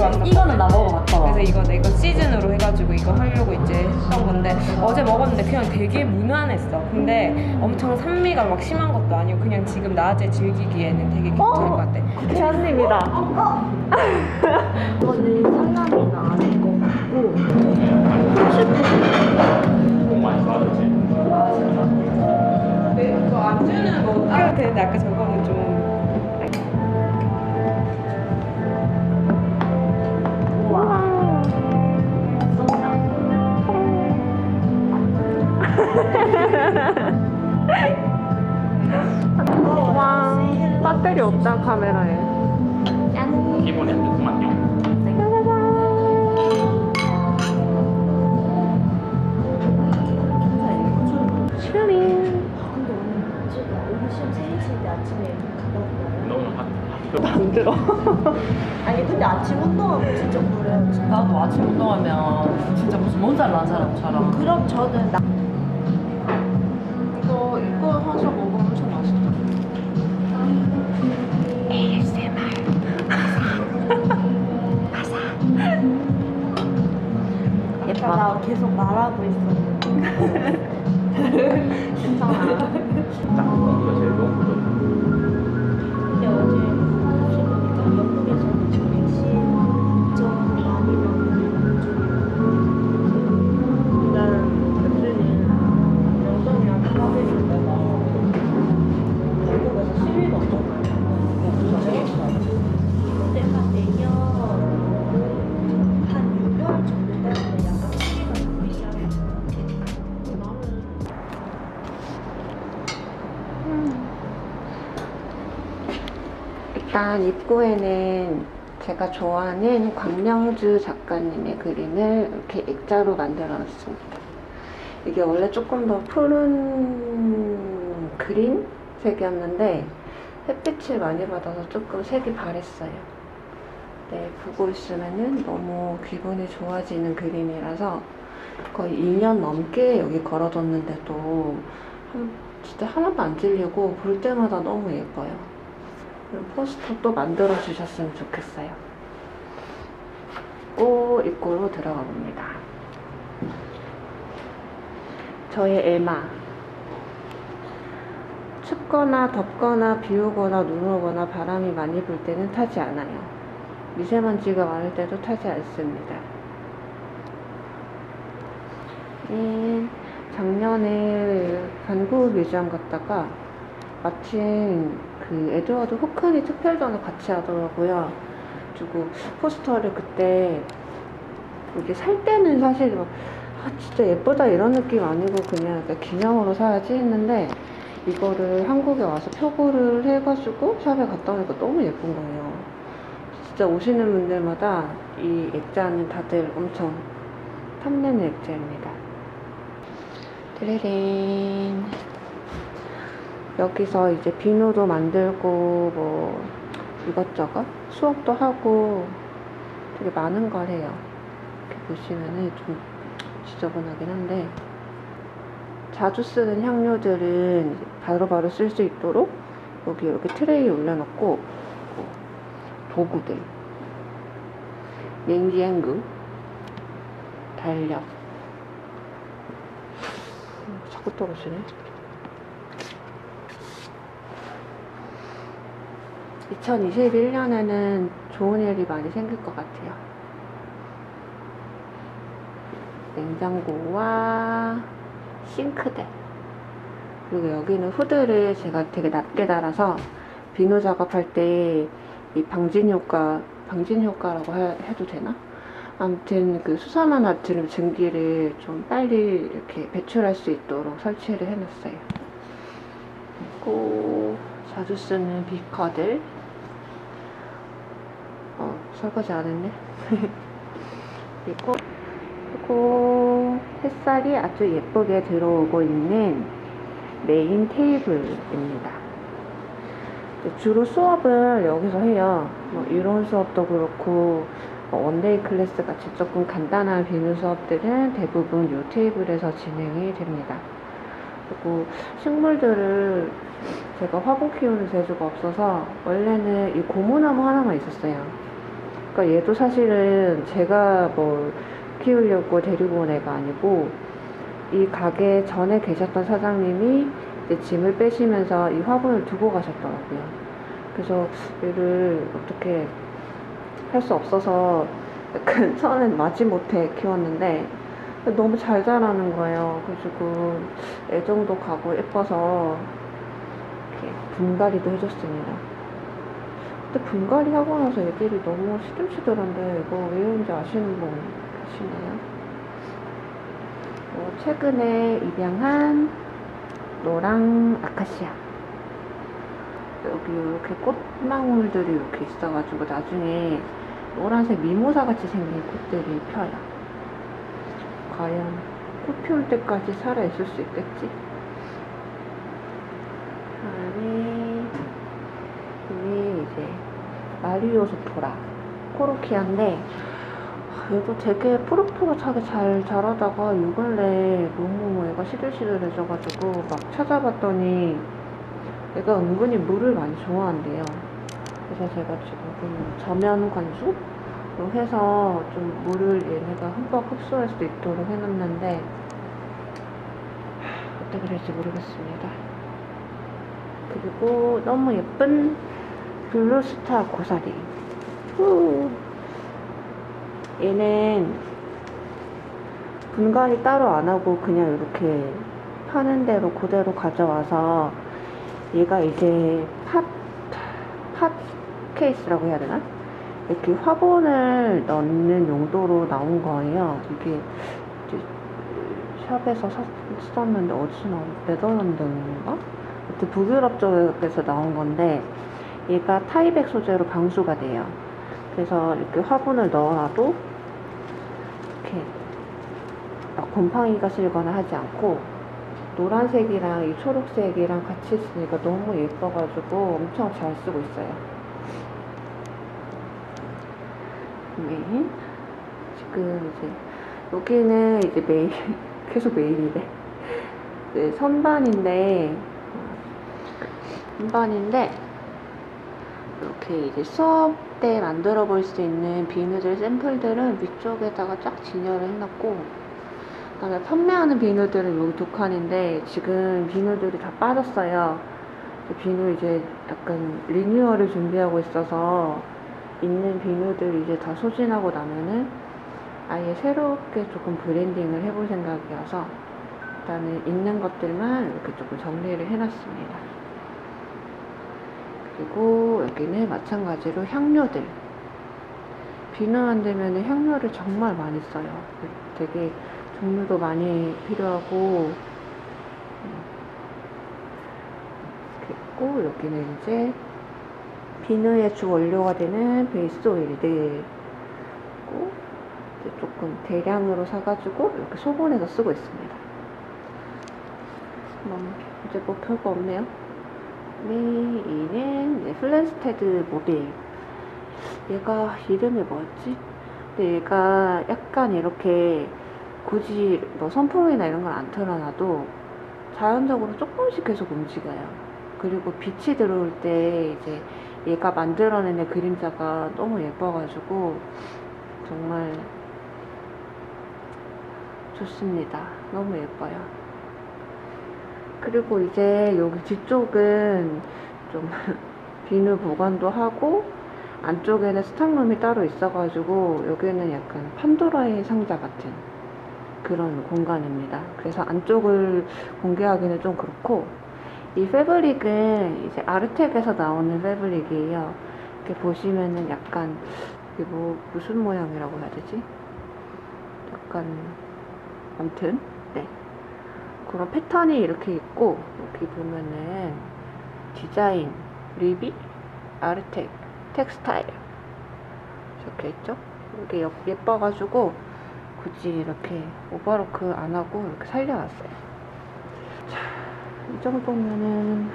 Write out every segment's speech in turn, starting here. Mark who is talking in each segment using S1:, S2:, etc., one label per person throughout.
S1: 좋았어. 이거는 나 먹어봤어. 그래서 이거 내가 시즌으로 해가지고 이거 하려고 이제 했던 건데 어제 먹었는데 그냥 되게 무난했어. 근데 음. 엄청 산미가 막 심한 것도 아니고 그냥 지금 낮에 즐기기에는 되게 어? 괜찮을 것 같아.
S2: 괜찮습니다. 어, 어.
S3: 이거는 상남이나 아닌 것 같고.
S2: 없다, 카메라에.
S3: 가봤거든요
S4: 너 오늘 학교
S2: 안 들어.
S3: 아니 근데 아침 운동하고 진짜 그래요.
S5: 나도 아침 운동하면 진짜 무슨 몸살 난 사람처럼
S3: 그럼 저는 나 나 계속 말하고 있었는데
S4: 딱 공부가 제일 좋은
S2: 일단 입구에는 제가 좋아하는 광명주 작가님의 그림을 이렇게 액자로 만들어 놨습니다. 이게 원래 조금 더 푸른 그린 색이었는데 햇빛을 많이 받아서 조금 색이 바랬어요. 네, 보고 있으면은 너무 기분이 좋아지는 그림이라서 거의 2년 넘게 여기 걸어뒀는데도 한- 진짜 하나도 안 질리고 볼 때마다 너무 예뻐요. 이런 포스터 또 만들어 주셨으면 좋겠어요. 오 입구로 들어가 봅니다. 저의 엘마. 춥거나 덥거나 비 오거나 눈 오거나 바람이 많이 불 때는 타지 않아요. 미세먼지가 많을 때도 타지 않습니다. 음, 작년에 반구우 뮤지엄 갔다가 마침 그 에드워드 호크니 특별전을 같이 하더라고요. 그리고 포스터를 그때 이게 살 때는 사실 막 아, 진짜 예쁘다 이런 느낌 아니고 그냥 기념으로 사야지 했는데 이거를 한국에 와서 표구를 해가지고 샵에 갔다 오니까 너무 예쁜 거예요. 진짜 오시는 분들마다 이 액자는 다들 엄청 탐내는 액자입니다. 드레린 여기서 이제 비누도 만들고 뭐 이것저것 수업도 하고 되게 많은 걸 해요. 이렇게 보시면은 좀 지저분하긴 한데 자주 쓰는 향료들은 바로바로 쓸 수 있도록 여기 이렇게 트레이에 올려놓고 도구들 맹지앵구 달력 음, 자꾸 떨어지네 2021년에는 좋은 일이 많이 생길 것 같아요. 냉장고와 싱크대. 그리고 여기는 후드를 제가 되게 낮게 달아서 비누 작업할 때 이 방진 효과, 방진 효과라고 해, 해도 되나? 아무튼 그 수산화 나트륨 증기를 좀 빨리 이렇게 배출할 수 있도록 설치를 해놨어요. 그리고 자주 쓰는 비커들. 어, 설거지 안 했네. 그리고, 그리고 햇살이 아주 예쁘게 들어오고 있는 메인 테이블입니다. 주로 수업을 여기서 해요. 뭐 이론 수업도 그렇고 뭐 원데이 클래스 같이 조금 간단한 비누 수업들은 대부분 이 테이블에서 진행이 됩니다. 그리고 식물들을 제가 화분 키우는 재주가 없어서 원래는 이 고무나무 하나만 있었어요. 그러니까 얘도 사실은 제가 뭐 키우려고 데리고 온 애가 아니고 이 가게 전에 계셨던 사장님이 이제 짐을 빼시면서 이 화분을 두고 가셨더라고요. 그래서 얘를 어떻게 할 수 없어서 약간 처음엔 마지못해 키웠는데 너무 잘 자라는 거예요. 그래가지고 애정도 가고 예뻐서 이렇게 분갈이도 해줬습니다. 근데 분갈이 하고 나서 애들이 너무 시들시들한데 이거 왜 그런지 아시는 분 계시나요? 어, 최근에 입양한 노랑 아카시아 여기 이렇게 꽃망울들이 이렇게 있어가지고 나중에 노란색 미모사 같이 생긴 꽃들이 펴요. 과연 꽃 피울 때까지 살아 있을 수 있겠지? 다음에 이게 이제 마리오소토라 코르키아인데 아, 얘도 되게 푸릇푸릇하게 잘 자라다가 요 근래 너무 얘가 시들시들해져가지고 막 찾아봤더니 얘가 은근히 물을 많이 좋아한대요. 그래서 제가 지금 저면 관수로 해서 좀 물을 얘네가 흠뻑 흡수할 수 있도록 해놨는데 하, 어떻게 될지 모르겠습니다. 그리고 너무 예쁜 블루스타 고사리. 후. 얘는 분갈이 따로 안 하고 그냥 이렇게 파는 대로 그대로 가져와서 얘가 이제 팝, 팝 케이스라고 해야 되나? 이렇게 화분을 넣는 용도로 나온 거예요. 이게 샵에서 샀었는데 어디서 나온 네덜란드인가? 하여튼 북유럽 쪽에서 나온 건데 얘가 타이백 소재로 방수가 돼요. 그래서 이렇게 화분을 넣어놔도 이렇게 막 곰팡이가 슬거나 하지 않고 노란색이랑 이 초록색이랑 같이 있으니까 너무 예뻐가지고 엄청 잘 쓰고 있어요. 네. 지금 이제 여기는 이제 메일 계속 메일이래. 네, 선반인데 선반인데 이렇게 이제 수업 때 만들어 볼 수 있는 비누들 샘플들은 위쪽에다가 쫙 진열을 해놨고 그다음에 판매하는 비누들은 여기 두 칸인데 지금 비누들이 다 빠졌어요. 비누 이제 약간 리뉴얼을 준비하고 있어서 있는 비누들 이제 다 소진하고 나면은 아예 새롭게 조금 브랜딩을 해볼 생각이어서 일단은 있는 것들만 이렇게 조금 정리를 해놨습니다. 그리고 여기는 마찬가지로 향료들. 비누 만들면 향료를 정말 많이 써요. 되게 종류도 많이 필요하고 음. 그리고 여기는 이제 비누의 주 원료가 되는 베이스 오일들 이제 조금 대량으로 사가지고 이렇게 소분해서 쓰고 있습니다. 뭐 이제 뭐 별거 없네요. 네, 플랜스테드 모빌. 얘가 이름이 뭐였지? 근데 얘가 약간 이렇게 굳이 뭐 선풍이나 이런 걸 안 틀어놔도 자연적으로 조금씩 계속 움직여요. 그리고 빛이 들어올 때 이제 얘가 만들어내는 그림자가 너무 예뻐가지고 정말 좋습니다. 너무 예뻐요. 그리고 이제 여기 뒤쪽은 좀 비누 보관도 하고 안쪽에는 스탁룸이 따로 있어가지고 여기는 약간 판도라의 상자 같은 그런 공간입니다. 그래서 안쪽을 공개하기는 좀 그렇고 이 패브릭은 이제 아르텍에서 나오는 패브릭이에요. 이렇게 보시면은 약간 이게 뭐 무슨 모양이라고 해야 되지? 약간 아무튼 네 그런 패턴이 이렇게 있고 여기 보면은 디자인 리비 아르텍 텍스타일 적혀 있죠? 이게 여- 예뻐가지고 굳이 이렇게 오버로크 안 하고 이렇게 살려놨어요. 자, 이 정도면은 네.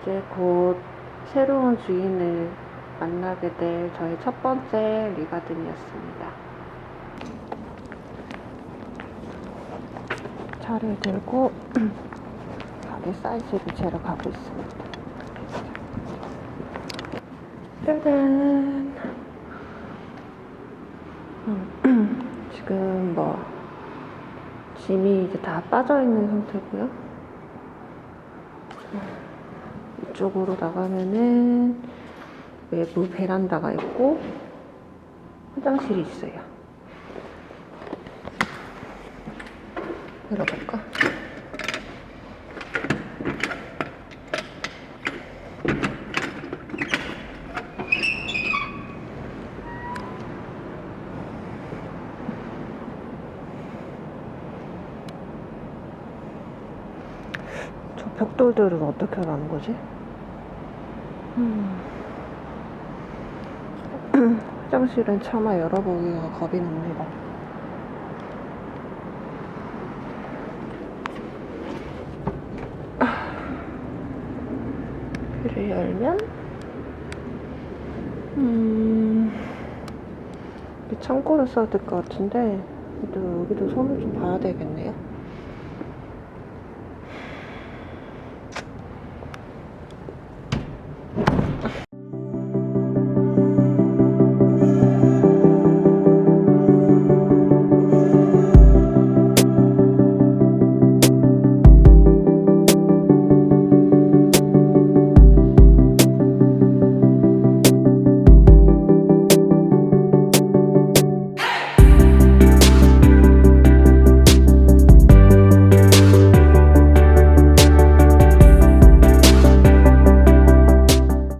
S2: 이제 곧 새로운 주인을 만나게 될 저의 첫 번째 리가든이었습니다. 차를 들고 가게 사이즈를 재러 가고 있습니다. 짜잔. 지금 뭐 짐이 이제 다 빠져 있는 상태고요. 이쪽으로 나가면은 외부 베란다가 있고 화장실이 있어요. 열어볼까? 저 벽돌들은 어떻게 하라는 거지? 음. 화장실은 차마 열어보기가 겁이 납니다. 를 열면 음 창고를 써야 될 것 같은데 그래도 여기도 손을 좀 봐야 되겠네요.